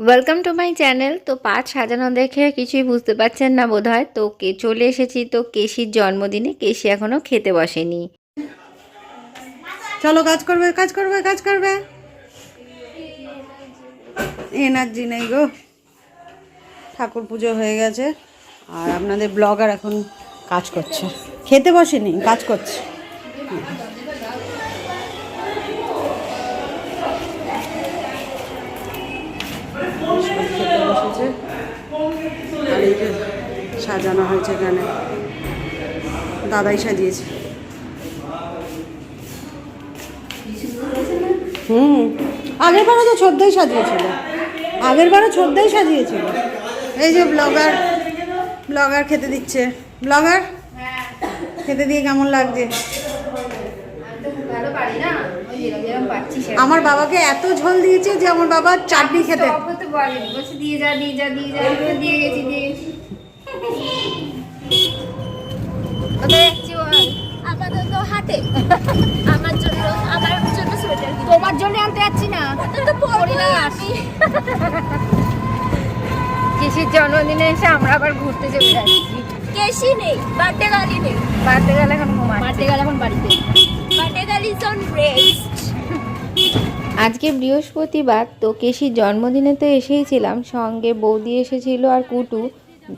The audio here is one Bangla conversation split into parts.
ওয়েলকাম টু মাই চ্যানেল তো পাঁচ সাজানো দেখে কিছুই বুঝতে পারছেন না বোধহয়। তো কে চলে এসেছি? তো কেশির জন্মদিনে কেশি এখনও খেতে বসেনি। চলো কাজ করবে কাজ করবে কাজ করবে। এনার্জি নেই গো। ঠাকুর পুজো হয়ে গেছে। আর আপনাদের ব্লগার এখন কাজ করছে। খেতে বসেনি, কাজ করছে। বসেছে আর এই যে সাজানো হয়েছে এখানে। দাদাই সাজিয়েছে। হুম। আগের বারও তো ছোদ্দাই সাজিয়েছিল। আগের বারও ছোদ্দাই সাজিয়েছিল। এই যে ব্লগার ব্লগার খেতে দিচ্ছে। ব্লগার খেতে দিয়ে কেমন লাগছে? আমার বাবাকে এত ঝোল দিয়েছে যে আমার বাবা চাটনি খেতে। দিয়ে যা দিয়ে যা দিয়ে যা দিয়ে গেছি দিয়ে গেছি। আপাতত হাতে। আমার জন্য আমার জন্য সোয়েটার তোমার জন্য আনতে যাচ্ছি না। তো পরি না আমি। কেশির জন্মদিনে এসে আমরা আবার ঘুরতে চলে যাচ্ছি? কেশি নেই বার্থডে গালি নেই। বাড়তে গেলে এখন বার্থডে গালি এখন বাড়িতে। আজকে বৃহস্পতিবার তো কেশির জন্মদিনে তো এসেইছিলাম সঙ্গে বৌদি এসেছিল আর কুটু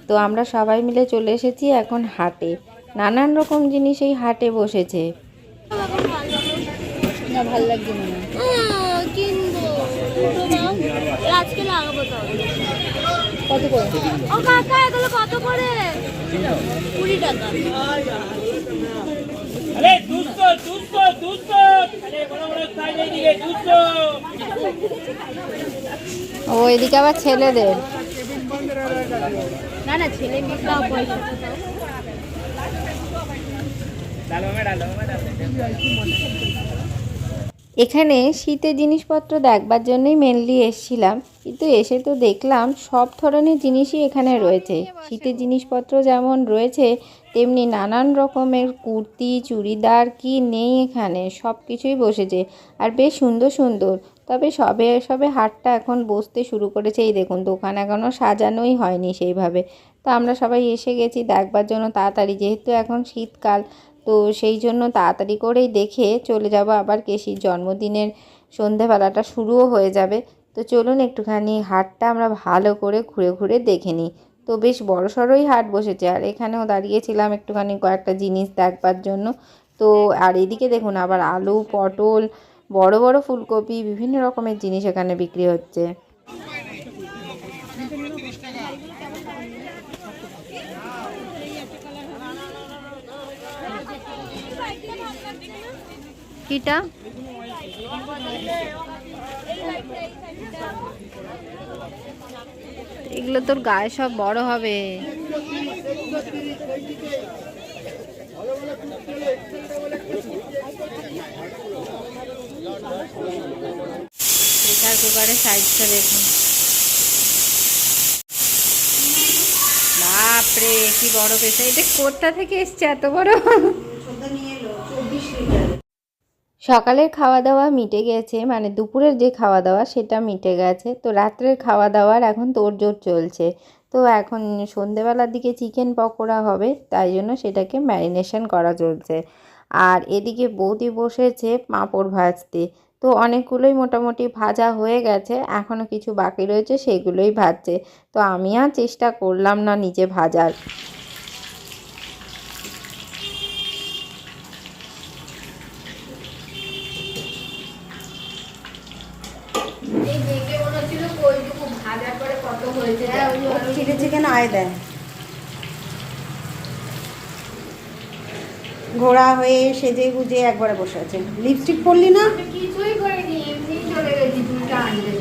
তো আমরা সবাই মিলে চলে এসেছি এখন হাটে। নানান রকম জিনিস এই হাটে বসেছে। না লাগছে আজকে লাগাবো তো। কত করে? ও কাকা এগুলো কত করে? কুড়ি টাকা। আরে আরে বড় বড় সাইজ এইদিকে দুশো। ও এদিকে আবার ছেলেদের। না না ছেলে পয়সা এখানে শীতের জিনিসপত্র দেখবার জন্যই মেনলি এসছিলাম কিন্তু এসে তো দেখলাম সব ধরনের জিনিসই এখানে রয়েছে। শীতের জিনিসপত্র যেমন রয়েছে তেমনি নানান রকমের কুর্তি, চুড়িদার কি নেই এখানে? সব কিছুই বসেছে। আর বেশ সুন্দর সুন্দর। তবে সবে সবে হাটটা এখন বসতে শুরু করেছে। এই দেখুন, দোকান এখনও সাজানোই হয়নি সেইভাবে। তো আমরা সবাই এসে গেছি দেখবার জন্য তাড়াতাড়ি। যেহেতু এখন শীতকাল, তো সেই জন্য তাড়াতাড়ি করেই দেখে চলে যাব। আবার কেশির জন্মদিনের সন্ধেবেলাটা শুরুও হয়ে যাবে। তো চলুন একটুখানি হাটটা আমরা ভালো করে ঘুরে ঘুরে দেখে নিই। তো বেশ বড় সড়োই হাট বসেছে। আর এখানেও দাঁড়িয়েছিলাম একটুখানি কয়েকটা জিনিস দেখবার জন্য। তো আর এদিকে দেখুন, আবার আলু, পটল, বড় বড় ফুলকপি, বিভিন্ন রকমের জিনিস এখানে বিক্রি হচ্ছে। কিটা? এগুলো তোর গায়ে সব বড় হবে। প্রেসার কুকারের সাইজটা দেখুন। বাপরে, কি বড় প্রেসার এটা কোথা থেকে এসছে, এত বড়। সকালের খাওয়া দাওয়া মিটে গেছে মানে দুপুরের যে খাওয়া দাওয়া সেটা মিটে গেছে। তো রাত্রের খাওয়া দাওয়ার এখন তোড়জোড় চলছে। তো এখন সন্ধেবেলার দিকে চিকেন পকোড়া হবে, তাই জন্য সেটাকে ম্যারিনেশন করা চলছে। আর এদিকে বৌদি বসেছে পাঁপড় ভাজতে। তো অনেকগুলোই মোটামুটি ভাজা হয়ে গেছে এখনও কিছু বাকি রয়েছে, সেগুলোই ভাজছে। তো আমি আর চেষ্টা করলাম না নিজে ভাজার। চিলি চিকেন আয় দেয় ঘোড়া হয়ে সেজে গুজে একবারে বসে আছে। লিপস্টিক পরলি না? কিছুই করিনি এমনি চলে গেছি দুইটা আনতে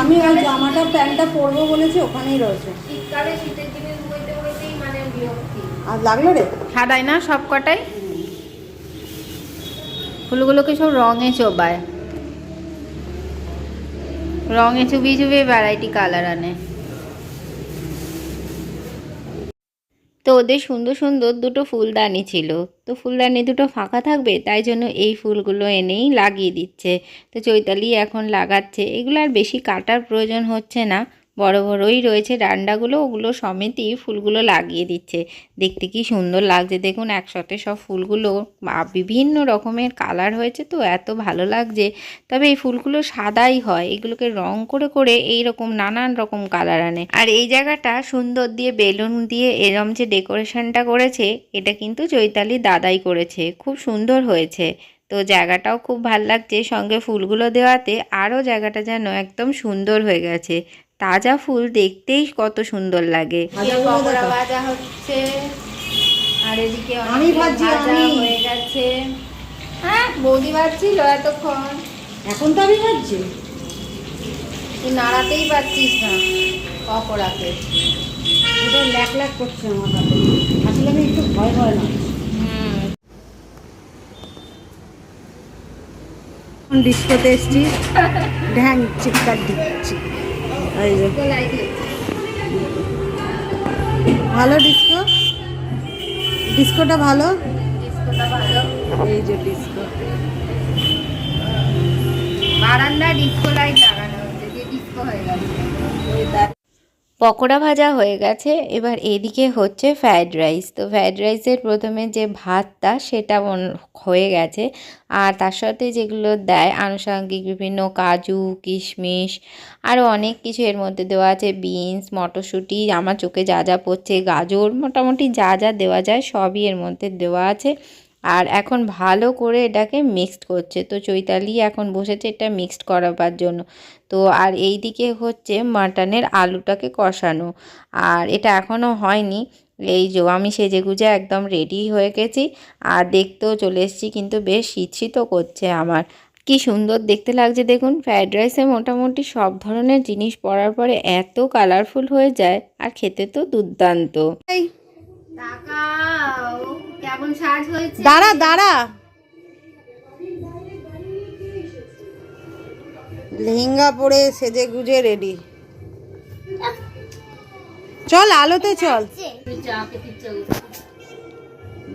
আমি ওই জামাটা প্যান্টটা পরবো বলেছি ওখানেই রয়েছে। শীতকালে শীতের জিনিস মানে বিরক্তি। আর লাগল রে? সাদাই না সব কটাই ফুলগুলোকে সব রঙে চোবায়। রঙে চুবিয়ে চুবিয়ে ভ্যারাইটি কালার আনে। তো ওদের সুন্দর সুন্দর দুটো ফুলদানি ছিল। তো ফুলদানি দুটো ফাঁকা থাকবে, তাই জন্য এই ফুলগুলো এনেই লাগিয়ে দিচ্ছে। তো চৈতালি এখন লাগাচ্ছে। এগুলো আর বেশি কাটার প্রয়োজন হচ্ছে না। বড় বড়ই রয়েছে ডান্ডাগুলো, ওগুলো সমেতই ফুলগুলো লাগিয়ে দিচ্ছে। দেখতে কি সুন্দর লাগছে। দেখুন, একসাথে সব ফুলগুলো বিভিন্ন রকমের কালার হয়েছে তো, এত ভালো লাগছে। তবে এই ফুলগুলো সাদাই হয়, এগুলোকে রং করে করে এই রকম নানান রকম কালার আনে। আর এই জায়গাটা সুন্দর দিয়ে বেলুন দিয়ে এরম যে ডেকোরেশনটা করেছে, এটা কিন্তু চৈতালি দাদাই করেছে। খুব সুন্দর হয়েছে। তো জায়গাটাও খুব ভালো লাগছে। সঙ্গে ফুলগুলো দেওয়াতে আরও জায়গাটা যেন একদম সুন্দর হয়ে গেছে। তাজা ফুল দেখতেই কত সুন্দর লাগে। ভাজা হচ্ছে আর এদিকে আমি ভাজা হয়ে গেছে। হ্যাঁ বৌদি ভাজছিল এতক্ষণ। এখন তো আমি ভাবছি তুই নাড়াতেই পারছিস না পকোড়াকে। এটা ল্যাক ল্যাক করছে আমার হাতে। আসলে আমি একটু ভয় ভয় না ডিস্কোতে এসছি। ঢ্যাং চিৎকার দিচ্ছি। এই যে। ভালো ডিস্কো ডিস্কোটা ভালো? ডিস্কোটা ভালো। এই যে ডিস্কো বারান্দা ডিস্কো লাইট পকোড়া ভাজা হয়ে গেছে। এবার এদিকে হচ্ছে ফ্রায়েড রাইস তো ফ্রায়েড রাইসের প্রথমে যে ভাতটা, সেটা হয়ে গেছে। আর তার সাথে যেগুলো দেয়, আনুষঙ্গিক বিভিন্ন কাজু, কিশমিশ আরও অনেক কিছু এর মধ্যে দেওয়া আছে। বিনস, মটরশুঁটি, আমার চোখে যা যা পড়ছে, গাজর, মোটামুটি যা যা দেওয়া যায়, সবই এর মধ্যে দেওয়া আছে। আর এখন ভালো করে এটাকে মিক্সড করছে। তো চৈতালি এখন বসেছে এটা মিক্সড করাবার জন্য। তো আর এই দিকে হচ্ছে মাটনের আলুটাকে কষানো। আর এটা এখনও হয়নি। এই যে আমি সেজে গুজে একদম রেডি হয়ে গেছি। আর দেখতেও চলে এসেছি কিন্তু বেশ শীত করছে আমার। কি সুন্দর দেখতে লাগছে দেখুন। ফ্রায়েড রাইসে মোটামুটি সব ধরনের জিনিস পড়ার পরে এত কালারফুল হয়ে যায়। আর খেতে তো দুর্দান্ত। তাকাও কেমন সাজ হয়েছে? দাঁড়া দাঁড়া। লেহেঙ্গা পরে সেজে গুজে রেডি চল আলোতে চল।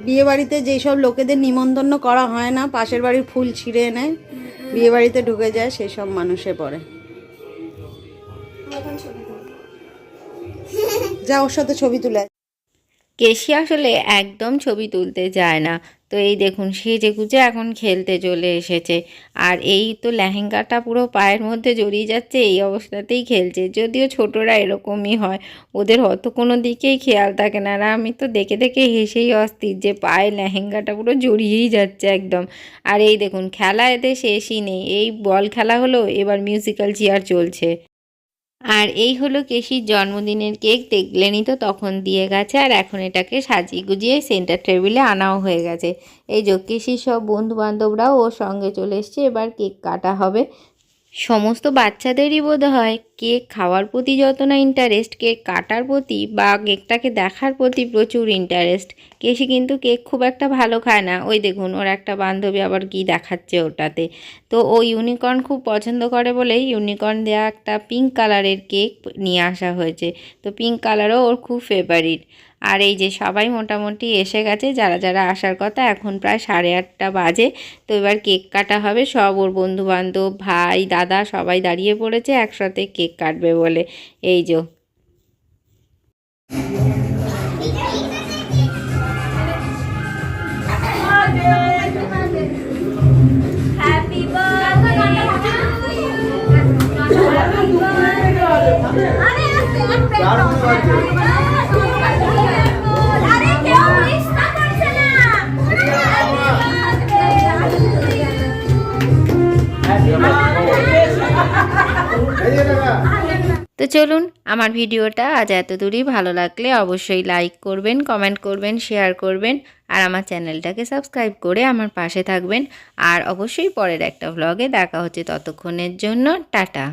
বিয়ে বাড়িতে যেসব লোকেদের নিমন্ত্রণ করা হয় না পাশের বাড়ির ফুল ছিঁড়ে এনে বিয়ে বাড়িতে ঢুকে যায় সেসব মানুষে পড়ে। যা ওর সাথে ছবি তুলে। কেশি আসলে একদম ছবি তুলতে যায় না। তো এই দেখুন, সেজে গুজে এখন খেলতে চলে এসেছে। আর এই তো লেহেঙ্গাটা পুরো পায়ের মধ্যে জড়িয়ে যাচ্ছে, এই অবস্থাতেই খেলছে। যদিও ছোটরা এরকমই হয়, ওদের অত কোনো দিকেই খেয়াল থাকে না। আর আমি তো দেখে দেখে হেসেই অস্থির যে পায়ে লেহেঙ্গাটা পুরো জড়িয়েই যাচ্ছে একদম। আর এই দেখুন, খেলা এতে শেষই নেই। এই বল খেলা হলো, এবার মিউজিক্যাল চেয়ার চলছে। আর এই হলো কেশির জন্মদিনের কেক, দেখলেনই তো তখন দিয়ে গেছে, আর এখন এটাকে সাজিয়ে গুজিয়ে সেন্টার টেবিলে আনাও হয়ে গেছে। এই যে কেশির সব বন্ধুবান্ধবরাও ওর সঙ্গে চলে এসছে, এবার কেক কাটা হবে। সমস্ত বাচ্চাদেরই বোধ হয় কেক খাওয়ার প্রতি যত না ইন্টারেস্ট কেক কাটার প্রতি বা কেকটাকে দেখার প্রতি প্রচুর ইন্টারেস্ট কেশি কিন্তু কেক খুব একটা ভালো খায় না। ওই দেখুন, ওর একটা বান্ধবী আবার কি দেখাচ্ছে ওটাতে। তো ও ইউনিকর্ন খুব পছন্দ করে বলেই ইউনিকর্ন দেওয়া একটা পিঙ্ক কালারের কেক নিয়ে আসা হয়েছে। তো পিঙ্ক কালারও ওর খুব ফেভারিট আর এই যে সবাই মোটামুটি এসে গেছে যারা যারা আসার কথা এখন প্রায় সাড়ে আটটা বাজে। তো এবার কেক কাটা হবে সব ওর বন্ধু বান্ধব ভাই দাদা সবাই দাঁড়িয়ে পড়েছে একসাথে কেক কাটবে বলে। এই যে। হ্যাপি বার্থডে আরে তো চলুন, আমার ভিডিওটা আজ এত দূরই ভালো লাগলে অবশ্যই লাইক করবেন কমেন্ট করবেন শেয়ার করবেন, আর আমার চ্যানেলটাকে সাবস্ক্রাইব করে আমার পাশে থাকবেন। আর অবশ্যই পরের একটা ভ্লগে দেখা হচ্ছে ততক্ষণের জন্য, টাটা।